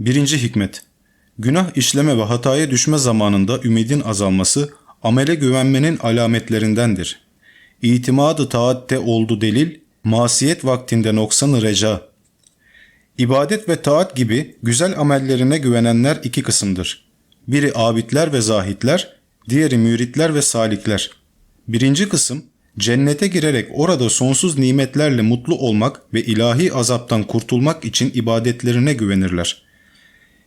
Birinci hikmet. Günah işleme ve hataya düşme zamanında ümidin azalması, amele güvenmenin alametlerindendir. İtimadı taatte oldu delil, masiyet vaktinde noksanı reca. İbadet ve taat gibi güzel amellerine güvenenler iki kısımdır. Biri abidler ve zahitler, diğeri müritler ve salikler. Birinci kısım, cennete girerek orada sonsuz nimetlerle mutlu olmak ve ilahi azaptan kurtulmak için ibadetlerine güvenirler.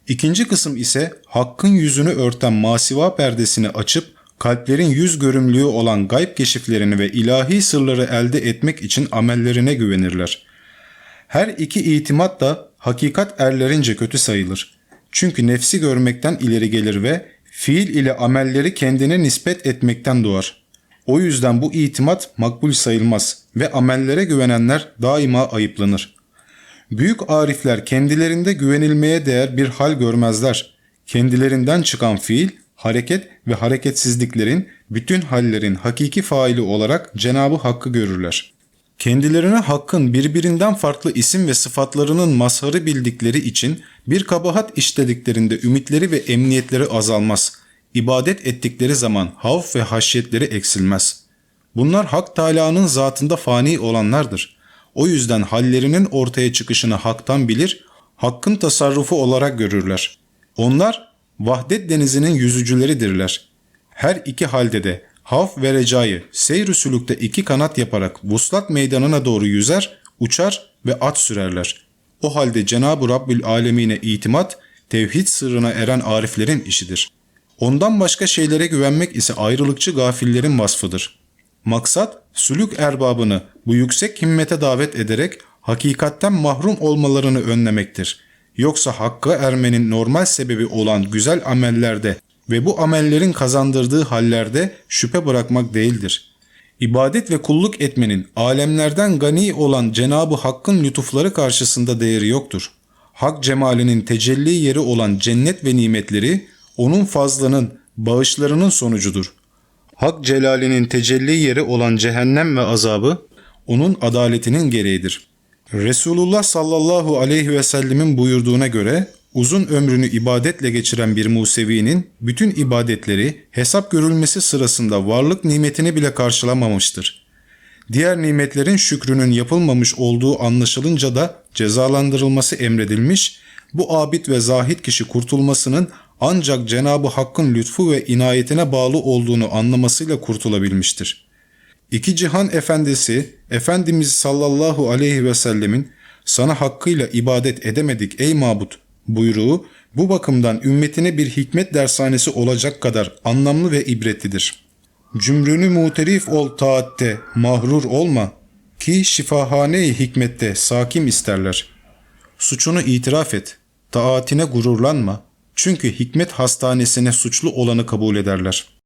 İkinci kısım ise hakkın yüzünü örten masiva perdesini açıp kalplerin yüz görümlüğü olan gayb keşiflerini ve ilahi sırları elde etmek için amellerine güvenirler. Her iki itimat da hakikat erlerince kötü sayılır. Çünkü nefsi görmekten ileri gelir ve fiil ile amelleri kendine nispet etmekten doğar. O yüzden bu itimat makbul sayılmaz ve amellere güvenenler daima ayıplanır. Büyük arifler kendilerinde güvenilmeye değer bir hal görmezler. Kendilerinden çıkan fiil, hareket ve hareketsizliklerin bütün hallerin hakiki faili olarak Cenabı Hakk'ı görürler. Kendilerine Hakk'ın birbirinden farklı isim ve sıfatlarının mazharı bildikleri için bir kabahat işlediklerinde ümitleri ve emniyetleri azalmaz. İbadet ettikleri zaman havf ve haşyetleri eksilmez. Bunlar Hak Teâlâ'nın zatında fani olanlardır. O yüzden hallerinin ortaya çıkışını haktan bilir, hakkın tasarrufu olarak görürler. Onlar vahdet denizinin yüzücüleridirler. Her iki halde de havf ve recayı seyr sülükte iki kanat yaparak vuslat meydanına doğru yüzer, uçar ve at sürerler. O halde Cenab-ı Rabbül Alemine itimat, tevhid sırrına eren ariflerin işidir. Ondan başka şeylere güvenmek ise ayrılıkçı gafillerin vasfıdır. Maksat, sülük erbabını bu yüksek himmete davet ederek hakikatten mahrum olmalarını önlemektir. Yoksa hakka ermenin normal sebebi olan güzel amellerde ve bu amellerin kazandırdığı hallerde şüphe bırakmak değildir. İbadet ve kulluk etmenin alemlerden gani olan Cenabı Hakk'ın lütufları karşısında değeri yoktur. Hak cemalinin tecelli yeri olan cennet ve nimetleri onun fazlının, bağışlarının sonucudur. Hak celalinin tecelli yeri olan cehennem ve azabı onun adaletinin gereğidir. Resulullah sallallahu aleyhi ve sellemin buyurduğuna göre uzun ömrünü ibadetle geçiren bir Musevi'nin bütün ibadetleri hesap görülmesi sırasında varlık nimetini bile karşılamamıştır. Diğer nimetlerin şükrünün yapılmamış olduğu anlaşılınca da cezalandırılması emredilmiş, bu abid ve zahit kişi kurtulmasının ancak Cenabı Hakk'ın lütfu ve inayetine bağlı olduğunu anlamasıyla kurtulabilmiştir. İki cihan efendisi Efendimiz sallallahu aleyhi ve sellemin sana hakkıyla ibadet edemedik ey mabut buyruğu bu bakımdan ümmetine bir hikmet dershanesi olacak kadar anlamlı ve ibretlidir. Cümrünü muterif ol taatte, mahrur olma ki şifahane-i hikmette sakim isterler. Suçunu itiraf et, taatine gururlanma çünkü hikmet hastanesine suçlu olanı kabul ederler.''